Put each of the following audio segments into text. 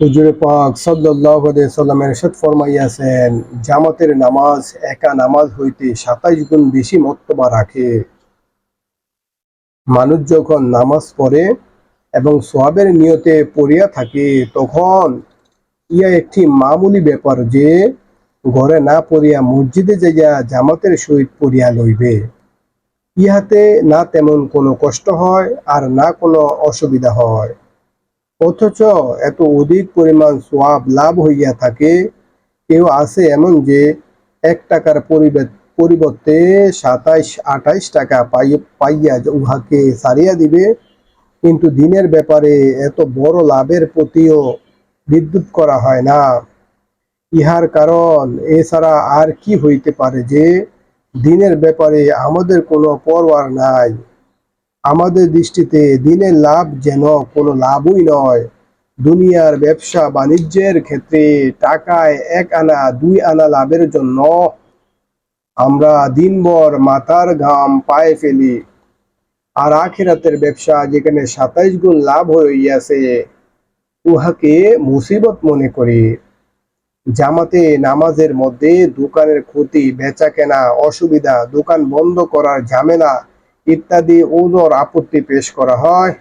হুজুরে পাক সাল্লাল্লাহু আলাইহি সাল্লাম এরশাদ ফরমাইয়াছেন, জামাতের নামাজ, একা নামাজ হইতে সাতাইশ গুণ বেশি মর্তবা রাখে। মানুষ যখন নামাজ পড়ে এবং সোয়াবের নিয়তে পড়িয়া থাকে, তখন ইয়া একটি মামুলি ব্যাপার যে, ঘরে না পড়িয়া মসজিদে যাইয়া জামাতের সহিত পড়িয়া লইবে। ইহাতে না তেমন কোনো কষ্ট হয় আর না কোনো অসুবিধা হয়। অথচ এত অধিক পরিমাণ সোয়াব লাভ হইয়া থাকে, কেউ আছে এমন যে এক টাকার পরিবে- পরিবর্তে সাতাইশ, আঠাইশ টাকা পাই- পাইয়া উহাকে সারিয়া দিবে, কিন্তু দিনের ব্যাপারে এত বড় লাভের প্রতিও বিদ্যুৎ করা হয় না। ইহার কারণ এছাড়া আর কি হইতে পারে যে, দিনের ব্যাপারে আমাদের কোনো পরোয়ার নাই। আমাদের দৃষ্টিতে দিনের লাভ যেন কোনো লাভই নয়। দুনিয়ার ব্যবসা বাণিজ্যের ক্ষেত্রে টাকায় এক আনা, দুই আনা লাভের জন্য আমরা দিনভর মাথার ঘাম পায়ে ফেলি। আর আখেরাতের ব্যবসা যেখানে সাতাইশ গুণ লাভ হইয়াছে, উহাকে মুসিবত মনে করি। জামাতে নামাজের মধ্যে দোকানের ক্ষতি বেচা কেনা অসুবিধা, দোকান বন্ধ করার ঝামেলা ইত্যাদি ওজোর আপত্তি পেশ করা হয়।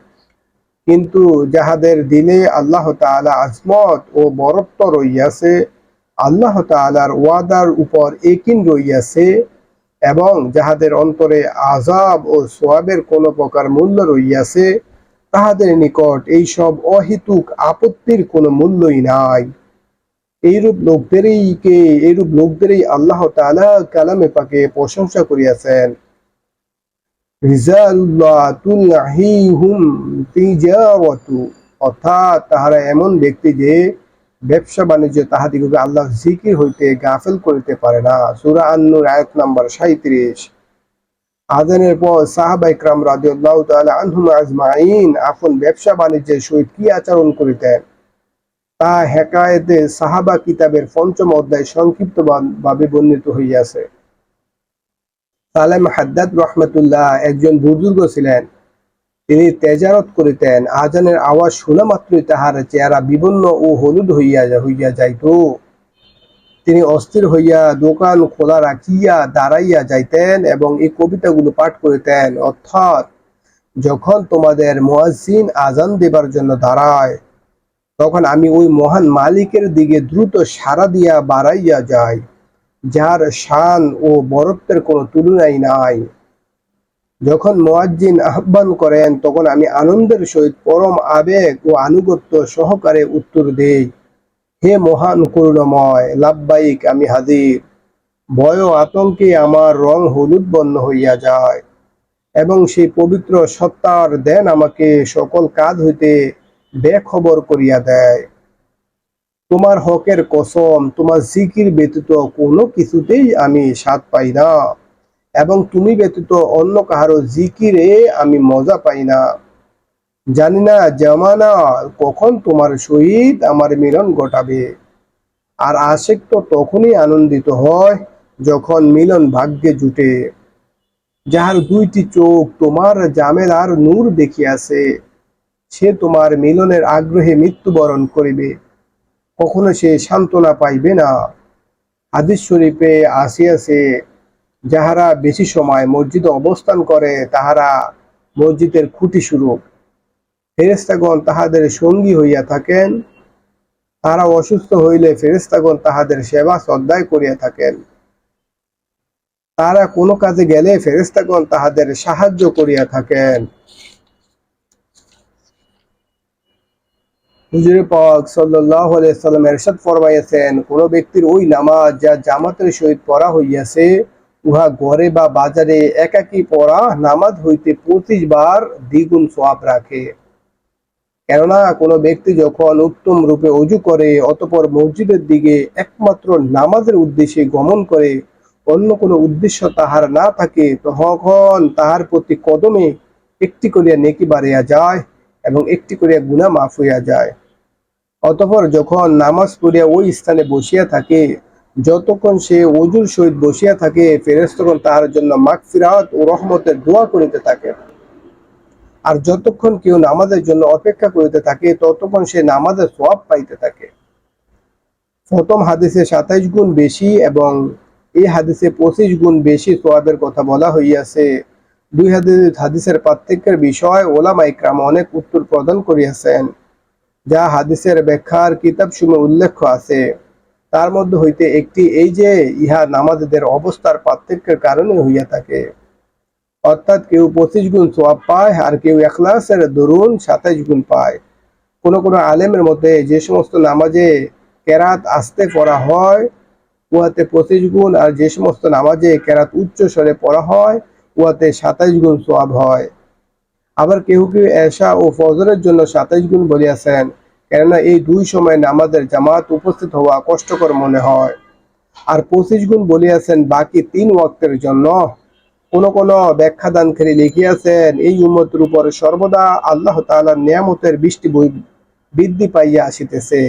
কিন্তু যাহাদের দিলে আল্লাহ তাআলা আজমত ও বরত্ব রইয়াছে, আল্লাহ তাআলার ওয়াদার উপর একিন রইয়াছে এবং যাহাদের অন্তরে আজাব ও সোয়াবের কোনো প্রকার মূল্য রইয়াছে, তাহাদের নিকট এইসব অহেতুক আপত্তির কোনো মূল্যই নাই। এইরূপ লোকদেরই কে, এইরূপ লোকদেরই আল্লাহ তাআলা কালামে পাকে প্রশংসা করিয়াছেন। অর্থাৎ তাহারা এমন ব্যক্তি যে ব্যবসা বাণিজ্য তাহাদিগকে আল্লাহ জিকির হইতে গাফেল করিতে পারে না। সূরা আন-নূর, আয়াত নাম্বার 37 আজানের পর সাহাবা ইকরাম রাদিয়াল্লাহু তাআলা আপন ব্যবসা বাণিজ্যের সহিত কি আচরণ করিতেন? তা হেকায়েতে সাহাবা কিতাবের পঞ্চম অধ্যায় সংক্ষিপ্ত ভাবে বর্ণিত হইয়াছে। সালেম হাদ্দাদ রহমতুল্লাহ একজন বুজুর্গ ছিলেন। তিনি তেজারত করিতেন, আজানের আওয়াজ শোনা মাত্রই তাহার চেহারা বিবন্ন ও হলুদ হইয়া হইয়া যাইত। তিনি অস্থির হইয়া দোকান খোলা রাখিয়া দাঁড়াইয়া যাইতেন এবং এই কবিতাগুলো পাঠ করিতেন, অর্থাৎ যখন তোমাদের মুয়াজ্জিন আজান দেবার জন্য দাঁড়ায়, তখন আমি ওই মহান মালিকের দিকে দ্রুত সাড়া দিয়া বাড়াইয়া যাই। যার শান ও বরত্বের কোনো তুলনাই নাই। যখন মোয়াজ্জিন আহ্বান করেন, তখন আমি আনন্দের সহিত পরম আবেগ ও আনুগত্য সহকারে উত্তর দেই, হে মহান করুণাময় লাভবাইক আমি হাজির। ভয় আতঙ্কে আমার রং হলুদ বর্ণ হইয়া যায় এবং সেই পবিত্র সত্তার দেন আমাকে সকল কাজ হইতে বেখবর করিয়া দেয়। তোমার হকের কসম, তোমার জিকির ব্যতীত কোনো কিছুতেই আমি স্বাদ পাই না। এবং তুমি ব্যতীত অন্য কাহারো জিকিরে আমি মজা পাই না। জানি না জামানা কখন তোমার সহিত আমার মিলন ঘটাবে। আর আশেক তো তখনই আনন্দিত হয় যখন মিলন ভাগ্যে জুটে। যাহার দুইটি চোখ তোমার জামেলার নূর দেখিয়াছে, সে তোমার মিলনের আগ্রহে মৃত্যুবরণ করিবে। কখনো সে সান্ত্বনা পাইবে না। হাদিস শরীফে আসিয়াছে যাহারা বেশি সময় মসজিদে অবস্থান করে, তাহারা মসজিদের খুঁটি স্বরূপ। ফেরেস্তাগণ তাহাদের সঙ্গী হইয়া থাকেন। তারা অসুস্থ হইলে ফেরেস্তাগণ তাহাদের সেবা শ্রদ্ধায় করিয়া থাকেন। তারা কোনো কাজে গেলে ফেরেস্তাগণ তাহাদের সাহায্য করিয়া থাকেন। হুজুরে পাক আলাইহি সাল্লাম এরশাদ ফরমাইয়াছেন, কোন ব্যক্তির ওই নামাজ যা জামাতের সহিত পড়া হইয়াছে, উহা ঘরে বা বাজারে একাকী পড়া নামাজ হইতে পঁচিশ বার দ্বিগুণ সওয়াব রাখে। কেননা কোনো ব্যক্তি যখন উত্তম রূপে অজু করে, অতপর মসজিদের দিকে একমাত্র নামাজের উদ্দেশ্যে গমন করে, অন্য কোনো উদ্দেশ্য তাহার না থাকে, তখন তাহার প্রতি কদমে একটি করিয়া নেকি বাড়িয়া যায় এবং একটি করিয়া গুণা মাফ হইয়া যায়। অতঃপর যখন নামাজ পড়িয়া ওই স্থানে বসিয়া থাকে, যতক্ষণ সে অজুর সহিত বসিয়া থাকে ফেরেস্তগণ তাহার জন্য মাগফিরাত ও রহমতের দোয়া করিতে থাকে। আর যতক্ষণ কেউ নামাজের জন্য অপেক্ষা করিতে থাকে, ততক্ষণ সে নামাজের সওয়াব পাইতে থাকে। প্রথম হাদিসে সাতাইশ গুণ বেশি এবং এই হাদিসে পঁচিশ গুণ বেশি সোয়াবের কথা বলা হইয়াছে। দুই হাদিস হাদিসের পার্থক্যের বিষয় ওলামা ইকরাম অনেক উত্তর প্রদান করিয়াছেন। যা হাদিসের ব্যাখ্যার কিতাব সমূহে উল্লেখ আছে। তার মধ্যে হইতে একটি এই যে, ইহা নামাজদের অবস্থার পার্থক্যের কারণে হইয়া থাকে। অর্থাৎ কেউ পঁচিশ গুণ সোয়াব পায় আর কেউ এখলাসের দরুন সাতাইশ গুণ পায়। কোন কোন আলেমের মধ্যে যে সমস্ত নামাজে কেরাত আসতে পড়া হয়, উহাতে পঁচিশ গুণ, আর যে সমস্ত নামাজে কেরাত উচ্চ স্বরে পড়া হয়, উহাতে সাতাইশ গুণ সোয়াব হয়। আবার কেউ কেউ এশা ও ফজরের জন্য সাতাইশ গুণ বলিয়াছেন। কেননা এই দুই সময় নামাজের জামাত উপস্থিত হওয়া কষ্টকর মনে হয়। আর পঁচিশ গুণ বলিয়াছেন বাকি তিন ওয়াক্তের জন্য। কোন কোন ব্যাখ্যাদানকারী লিখিয়াছেন, এই উম্মতের উপর সর্বদা আল্লাহ তাআলার নিয়ামতের বৃষ্টি বৃদ্ধি পাইয়া আসিতেছে।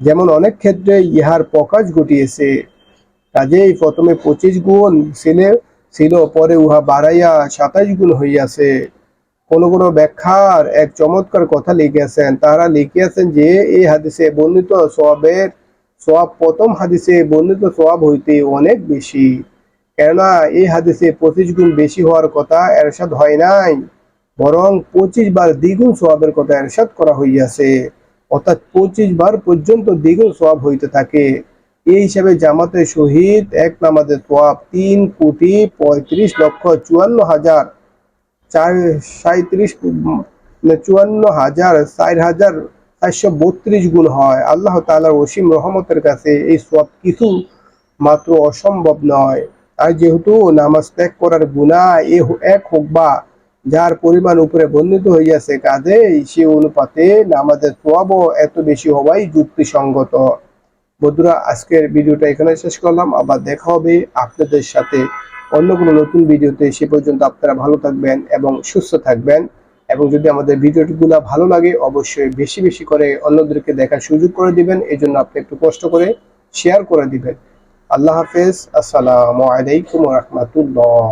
যেমন অনেক ক্ষেত্রে ইহার প্রকাশ ঘটিয়েছে। কাজেই প্রথমে পঁচিশ গুণ ছিল ছিল পরে উহা বাড়াইয়া সাতাইশ গুণ হইয়াছে। কোন কোন ব্যাখ্যার এক চমৎকার কথা লিখিয়াছেন। তারা লিখিয়াছেন যে, এই হাদিসে বর্ণিত সোয়াবের সোয়াব প্রথম হাদিসে বর্ণিত সোয়াব হইতে অনেক বেশি। কেননা, এই হাদিসে পঁচিশ গুণ বেশি হওয়ার কথা এরশাদ হয় নাই, বরং পঁচিশ বার দ্বিগুণ সোয়াবের কথা এরশাদ করা হইয়াছে। অর্থাৎ পঁচিশ বার পর্যন্ত দ্বিগুণ সোয়াব হইতে থাকে। এই হিসাবে জামাতের শহীদ এক নামাজের সোয়াব তিন কোটি পঁয়ত্রিশ লক্ষ চুয়ান্ন হাজার চার সাঁত্রিশ মানে চুয়ান্ন হাজার, ষাট হাজার, চারশো বত্রিশ গুণ হয়। আল্লাহ তাআলার অসীম রহমতের কাছে এই সব কিছু মাত্র অসম্ভব নয়। আর যেহেতু নামাজ ত্যাগ করার গুণা এ এক হোক বা যার পরিমাণ উপরে বর্ণিত হইয়াছে কাজেই সে অনুপাতে নামাজের সোয়াবও এত বেশি হওয়াই যুক্তিসঙ্গত। বন্ধুরা, আজকের ভিডিওটা এখানে শেষ করলাম। আবার দেখা হবে আপনাদের সাথে। অন্য কোনো নতুন ভিডিওতে সে পর্যন্ত আপনারা ভালো থাকবেন এবং সুস্থ থাকবেন। এবং যদি আমাদের ভিডিওগুলো ভালো লাগে, অবশ্যই বেশি বেশি করে অন্যদেরকে দেখার সুযোগ করে দিবেন। এই জন্য আপনি একটু কষ্ট করে শেয়ার করে দিবেন। আল্লাহ হাফেজ। আসসালামু আলাইকুম রহমতুল্লাহ।